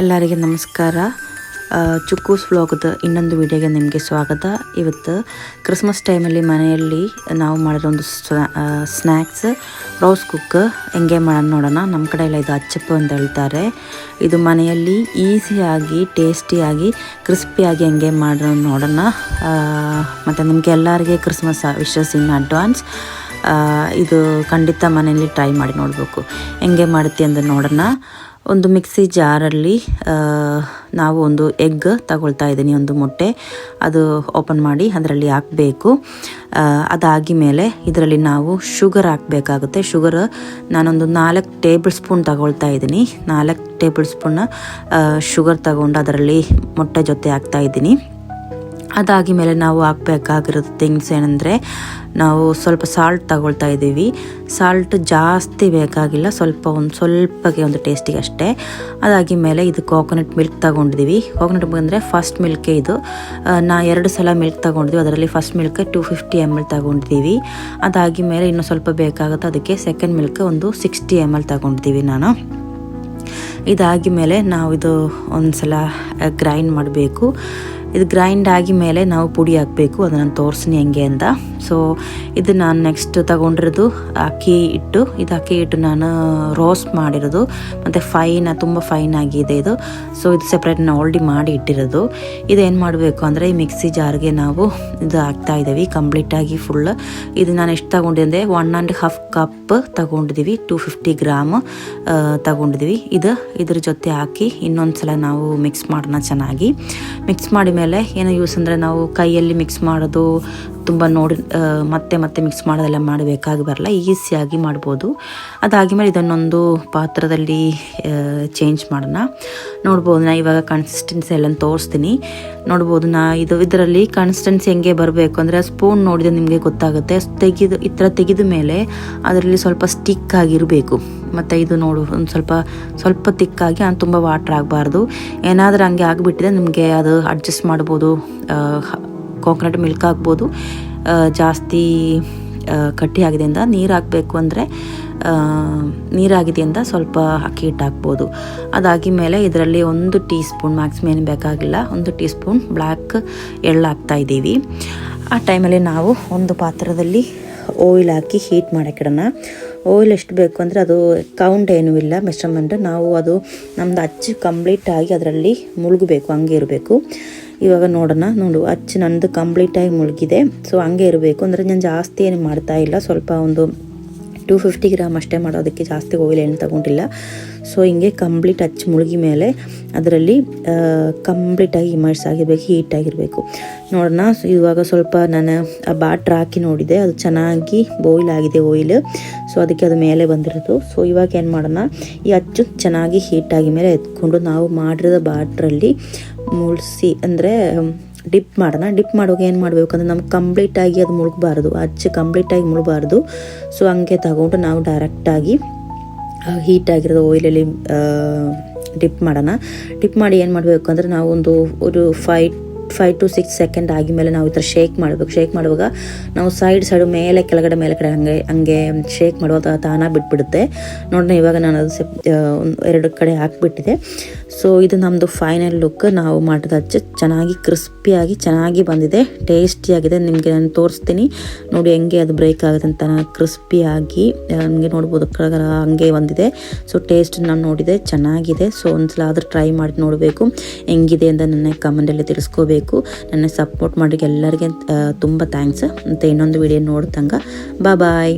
ಎಲ್ಲರಿಗೆ ನಮಸ್ಕಾರ. ಚುಕ್ಕೂಸ್ ವ್ಲಾಗ್ದ ಇನ್ನೊಂದು ವಿಡಿಯೋಗೆ ನಿಮಗೆ ಸ್ವಾಗತ. ಇವತ್ತು ಕ್ರಿಸ್ಮಸ್ ಟೈಮಲ್ಲಿ ಮನೆಯಲ್ಲಿ ನಾವು ಮಾಡಿರೋ ಒಂದು ಸ್ನ್ಯಾಕ್ಸ್, ರೋಸ್ ಕುಕ್ ಹೆಂಗೆ ಮಾಡೋಣ ನೋಡೋಣ. ನಮ್ಮ ಕಡೆ ಎಲ್ಲ ಇದು ಅಚ್ಚಪ್ಪು ಅಂತ ಹೇಳ್ತಾರೆ. ಇದು ಮನೆಯಲ್ಲಿ ಈಸಿಯಾಗಿ, ಟೇಸ್ಟಿಯಾಗಿ, ಕ್ರಿಸ್ಪಿಯಾಗಿ ಹೆಂಗೆ ಮಾಡೋಣ ನೋಡೋಣ. ಮತ್ತು ನಿಮಗೆ ಎಲ್ಲರಿಗೆ ಕ್ರಿಸ್ಮಸ್ ವಿಶಸ್ ಇನ್ ಅಡ್ವಾನ್ಸ್. ಇದು ಖಂಡಿತ ಮನೆಯಲ್ಲಿ ಟ್ರೈ ಮಾಡಿ ನೋಡಬೇಕು. ಹೆಂಗೆ ಮಾಡುತ್ತೆ ಅಂತ ನೋಡೋಣ. ಒಂದು ಮಿಕ್ಸಿ ಜಾರಲ್ಲಿ ನಾವು ಒಂದು ಎಗ್ ತಗೊಳ್ತಾ ಇದ್ದೀನಿ, ಒಂದು ಮೊಟ್ಟೆ. ಅದು ಓಪನ್ ಮಾಡಿ ಅದರಲ್ಲಿ ಹಾಕಬೇಕು. ಅದಾಗಿ ಮೇಲೆ ಇದರಲ್ಲಿ ನಾವು ಶುಗರ್ ಹಾಕಬೇಕಾಗುತ್ತೆ. ಶುಗರ್ ನಾನೊಂದು ನಾಲ್ಕು ಟೇಬಲ್ ಸ್ಪೂನ್ ತಗೊಳ್ತಾ ಇದ್ದೀನಿ. ನಾಲ್ಕು ಟೇಬಲ್ ಸ್ಪೂನ್ ಶುಗರ್ ತಗೊಂಡು ಅದರಲ್ಲಿ ಮೊಟ್ಟೆ ಜೊತೆ ಹಾಕ್ತಾ ಇದ್ದೀನಿ. ಅದಾಗಿ ಮೇಲೆ ನಾವು ಹಾಕ್ಬೇಕಾಗಿರೋದು ಥಿಂಗ್ಸ್ ಏನಂದರೆ ನಾವು ಸ್ವಲ್ಪ ಸಾಲ್ಟ್ ತಗೊಳ್ತಾ ಇದ್ದೀವಿ. ಸಾಲ್ಟ್ ಜಾಸ್ತಿ ಬೇಕಾಗಿಲ್ಲ, ಸ್ವಲ್ಪ ಒಂದು ಸ್ವಲ್ಪಗೆ ಒಂದು ಟೇಸ್ಟಿಗೆ ಅಷ್ಟೇ. ಅದಾಗಿ ಮೇಲೆ ಇದು ಕೋಕೋನಟ್ ಮಿಲ್ಕ್ ತಗೊಂಡಿದ್ದೀವಿ ಕೋಕೋನಟ್ ಅಂದರೆ ಫಸ್ಟ್ ಮಿಲ್ಕೇ ಇದು. ನಾ ಎರಡು ಸಲ ಮಿಲ್ಕ್ ತಗೊಂಡಿದ್ವಿ. ಅದರಲ್ಲಿ first milk two fifty M L ತಗೊಂಡಿದ್ದೀವಿ ಅದಾಗಿ ಮೇಲೆ ಇನ್ನೂ ಸ್ವಲ್ಪ ಬೇಕಾಗುತ್ತೆ ಅದಕ್ಕೆ ಸೆಕೆಂಡ್ ಮಿಲ್ಕ್ ಒಂದು ಸಿಕ್ಸ್ಟಿ ಎಂ ಎಲ್ ತಗೊಂಡಿದ್ದೀವಿ ನಾನು. ಇದಾಗಿ ಮೇಲೆ ನಾವು ಇದು ಒಂದು ಸಲ ಗ್ರೈಂಡ್ ಮಾಡಬೇಕು. ಇದು ಗ್ರೈಂಡ್ ಆಗಿ ಮೇಲೆ ನಾವು ಪುಡಿ ಹಾಕಬೇಕು. ಅದನ್ನು ತೋರಿಸ್ನಿ ಹೆಂಗೆ ಅಂತ. ಸೊ ಇದು ನಾನು ನೆಕ್ಸ್ಟ್ ತಗೊಂಡಿರೋದು ಅಕ್ಕಿ ಇಟ್ಟು ಇದು ಅಕ್ಕಿ ಹಿಟ್ಟು ನಾನು ರೋಸ್ಟ್ ಮಾಡಿರೋದು. ಮತ್ತು ಫೈನ್ ತುಂಬ ಫೈನ್ ಆಗಿದೆ ಇದು. ಸೊ ಇದು ಸೆಪ್ರೇಟ್ ನಾನು ಆಲ್ರೆಡಿ ಮಾಡಿ ಇಟ್ಟಿರೋದು. ಇದೇನು ಮಾಡಬೇಕು ಅಂದರೆ ಈ ಮಿಕ್ಸಿ ಜಾರ್ಗೆ ನಾವು ಇದು ಹಾಕ್ತಾ ಇದ್ದೀವಿ ಕಂಪ್ಲೀಟಾಗಿ ಫುಲ್ ಇದು ನಾನು ಎಷ್ಟು ತಗೊಂಡಿದ್ದೆ ಒನ್ ಆ್ಯಂಡ್ ಹಾಫ್ ಕಪ್ ತಗೊಂಡಿದ್ದೀವಿ ಟೂ ಫಿಫ್ಟಿ ಗ್ರಾಮ್ ತಗೊಂಡಿದ್ದೀವಿ. ಇದು ಇದ್ರ ಜೊತೆ ಹಾಕಿ ಇನ್ನೊಂದು ಸಲ ನಾವು ಮಿಕ್ಸ್ ಮಾಡೋಣ ಚೆನ್ನಾಗಿ. ಮಿಕ್ಸ್ ಮಾಡಿದ ಮೇಲೆ ಏನೋ ಯೂಸ್ ಅಂದರೆ ನಾವು ಕೈಯಲ್ಲಿ ಮಿಕ್ಸ್ ಮಾಡೋದು ತುಂಬ ನೋಡಿ ಮತ್ತೆ ಮತ್ತೆ ಮಿಕ್ಸ್ ಮಾಡೋದೆಲ್ಲ ಮಾಡಬೇಕಾಗಿ ಬರಲ್ಲ ಈಸಿಯಾಗಿ ಮಾಡ್ಬೋದು. ಅದಾಗಿ ಮೇಲೆ ಇದನ್ನೊಂದು ಪಾತ್ರದಲ್ಲಿ ಚೇಂಜ್ ಮಾಡೋಣ. ನೋಡ್ಬೋದು, ನಾ ಇವಾಗ ಕನ್ಸಿಸ್ಟೆನ್ಸಿ ಎಲ್ಲ ತೋರಿಸ್ತೀನಿ. ನೋಡ್ಬೋದು, ನಾ ಇದು, ಇದರಲ್ಲಿ ಕನ್ಸಿಸ್ಟೆನ್ಸಿ ಹೆಂಗೆ ಬರಬೇಕು ಅಂದರೆ ಸ್ಪೂನ್ ನೋಡಿದ್ರೆ ನಿಮಗೆ ಗೊತ್ತಾಗುತ್ತೆ. ತೆಗೆದು, ಈ ಥರ ತೆಗೆದ ಮೇಲೆ ಅದರಲ್ಲಿ ಸ್ವಲ್ಪ ಸ್ಟಿಕ್ ಆಗಿರಬೇಕು. ಮತ್ತು ಇದು ನೋಡು, ಒಂದು ಸ್ವಲ್ಪ ಸ್ವಲ್ಪ ತಿಕ್ಕಾಗಿ ಅದು ತುಂಬ ವಾಟ್ರ್ ಆಗಬಾರ್ದು. ಏನಾದರೂ ಹಂಗೆ ಆಗಿಬಿಟ್ಟಿದೆ ನಿಮಗೆ ಅದು ಅಡ್ಜಸ್ಟ್ ಮಾಡ್ಬೋದು. ಕೋಕೋನಟ್ ಮಿಲ್ಕ್ ಹಾಕ್ಬೋದು ಜಾಸ್ತಿ ಕಟ್ಟಿಯಾಗಿದೆಯಿಂದ ನೀರು ಹಾಕಬೇಕು ಅಂದರೆ ನೀರಾಗಿದೆ ಅಂತ ಸ್ವಲ್ಪ ಅಕ್ಕಿ ಹಿಟ್ಟು ಹಾಕ್ಬೋದು. ಅದಾಗಿ ಮೇಲೆ ಇದರಲ್ಲಿ ಒಂದು ಟೀ ಸ್ಪೂನ್ ಮ್ಯಾಕ್ಸಿಮಮ್ ಏನು ಬೇಕಾಗಿಲ್ಲ, ಒಂದು ಟೀ ಸ್ಪೂನ್ ಬ್ಲ್ಯಾಕ್ ಎಳ್ಳು ಹಾಕ್ತಾ ಇದ್ದೀವಿ. ಆ ಟೈಮಲ್ಲಿ ನಾವು ಒಂದು ಪಾತ್ರದಲ್ಲಿ ಆಯಿಲ್ ಹಾಕಿ ಹೀಟ್ ಮಾಡೋಕ್ಕಿಡೋಣ ಆಯಿಲ್ ಎಷ್ಟು ಬೇಕು ಅಂದರೆ ಅದು ಕೌಂಟ್ ಏನೂ ಇಲ್ಲ ಮೆಷರ್ಮೆಂಟ್ ನಾವು ಅದು ನಮ್ದು ಅಚ್ಚು ಕಂಪ್ಲೀಟಾಗಿ ಅದರಲ್ಲಿ ಮುಳುಗಬೇಕು, ಹಂಗೆ ಇರಬೇಕು. ಇವಾಗ ನೋಡೋಣ. ನೋಡು, ಅಚ್ಚು ನಂದು ಕಂಪ್ಲೀಟಾಗಿ ಮುಳುಗಿದೆ. ಸೊ ಹಂಗೆ ಇರಬೇಕು. ಅಂದರೆ ನಾನು ಜಾಸ್ತಿ ಏನು ಮಾಡ್ತಾ ಇಲ್ಲ. ಸ್ವಲ್ಪ ಒಂದು ಟೂ ಫಿಫ್ಟಿ ಗ್ರಾಮ್ ಅಷ್ಟೇ ಮಾಡೋದಕ್ಕೆ ಜಾಸ್ತಿ ಹೋಗಿಲ್ಲ ಏನು ತಗೊಂಡಿಲ್ಲ. ಸೊ ಹಿಂಗೆ ಕಂಪ್ಲೀಟ್ ಹಚ್ಚಿ ಮುಳುಗಿ ಮೇಲೆ ಅದರಲ್ಲಿ ಕಂಪ್ಲೀಟಾಗಿ ಇಮರ್ಸ್ ಆಗಿರಬೇಕು ಹೀಟ್ ಆಗಿರಬೇಕು. ನೋಡೋಣ. ಇವಾಗ ಸ್ವಲ್ಪ ನಾನು ಆ ಬಾಟ್ರ್ ಹಾಕಿ ನೋಡಿದೆ. ಅದು ಚೆನ್ನಾಗಿ ಬಾಯ್ಲ್ ಆಗಿದೆ ಆಯಿಲ್ ಸೊ ಅದಕ್ಕೆ ಅದು ಮೇಲೆ ಬಂದಿರೋದು. ಸೊ ಇವಾಗ ಏನು ಮಾಡೋಣ? ಈ ಅಚ್ಚು ಚೆನ್ನಾಗಿ ಹೀಟ್ ಆಗಿ ಮೇಲೆ ಎತ್ಕೊಂಡು ನಾವು ಮಾಡಿರೋ ಬಾಟ್ರಲ್ಲಿ ಮುಳ್ಸಿ, ಅಂದರೆ ಡಿಪ್ ಮಾಡೋಣ. ಡಿಪ್ ಮಾಡುವಾಗ ಏನು ಮಾಡಬೇಕು ಅಂದರೆ ನಮ್ಗೆ ಕಂಪ್ಲೀಟಾಗಿ ಅದು ಮುಳುಗಬಾರ್ದು. ಅಚ್ಚು ಕಂಪ್ಲೀಟಾಗಿ ಮುಳುಗಬಾರ್ದು. ಸೊ ಹಂಗೆ ತಗೊಂಡು ನಾವು ಡೈರೆಕ್ಟಾಗಿ ಹೀಟ್ ಆಗಿರೋದು ಆಯಿಲಲ್ಲಿ ಡಿಪ್ ಮಾಡೋಣ. ಡಿಪ್ ಮಾಡಿ ಏನು ಮಾಡಬೇಕು ಅಂದರೆ ನಾವು ಒಂದು ಒಂದು fi five to six second ಆಗಿದ್ಮೇಲೆ ನಾವು ಈ ಥರ ಶೇಕ್ ಮಾಡಬೇಕು. ಶೇಕ್ ಮಾಡುವಾಗ ನಾವು ಸೈಡ್ ಸೈಡ್ ಮೇಲೆ, ಕೆಳಗಡೆ ಮೇಲೆ ಕಡೆ ಹಂಗೆ ಹಂಗೆ ಶೇಕ್ ಮಾಡುವಾಗ ತಾನ ಬಿಟ್ಬಿಡುತ್ತೆ. ನೋಡೋಣ ಇವಾಗ ನಾನು ಅದು ಸೆಪ್ ಎರಡು ಕಡೆ ಹಾಕ್ಬಿಟ್ಟಿದೆ. ಸೊ ಇದು ನಮ್ಮದು ಫೈನಲ್ ಲುಕ್ ನಾವು ಮಾಡಿದ ಹಚ್ಚು ಚೆನ್ನಾಗಿ ಕ್ರಿಸ್ಪಿಯಾಗಿ ಚೆನ್ನಾಗಿ ಬಂದಿದೆ. ಟೇಸ್ಟಿಯಾಗಿದೆ ನಿಮಗೆ ನಾನು ತೋರಿಸ್ತೀನಿ. ನೋಡಿ, ಹೆಂಗೆ ಅದು ಬ್ರೇಕ್ ಆಗುತ್ತೆ ಅಂತ ಕ್ರಿಸ್ಪಿಯಾಗಿ ನನಗೆ ನೋಡ್ಬೋದು ಕೆಳಗರ ಹಂಗೆ ಬಂದಿದೆ. ಸೊ ಟೇಸ್ಟ್ ನಾನು ನೋಡಿದೆ. ಚೆನ್ನಾಗಿದೆ. ಸೊ ಒಂದ್ಸಲ ಆದರೂ ಟ್ರೈ ಮಾಡಿ ನೋಡಬೇಕು. ಹೆಂಗಿದೆ ಅಂತ ನನ್ನ ಕಮೆಂಟಲ್ಲಿ ತಿಳಿಸ್ಕೋಬೇಕು. ನನ್ನ ಸಪೋರ್ಟ್ ಮಾಡಿ ಎಲ್ಲರಿಗೆ ತುಂಬ ಥ್ಯಾಂಕ್ಸ್ ಮತ್ತು ಇನ್ನೊಂದು ವಿಡಿಯೋ ನೋಡ್ತಂಗ. ಬಾ ಬಾಯ್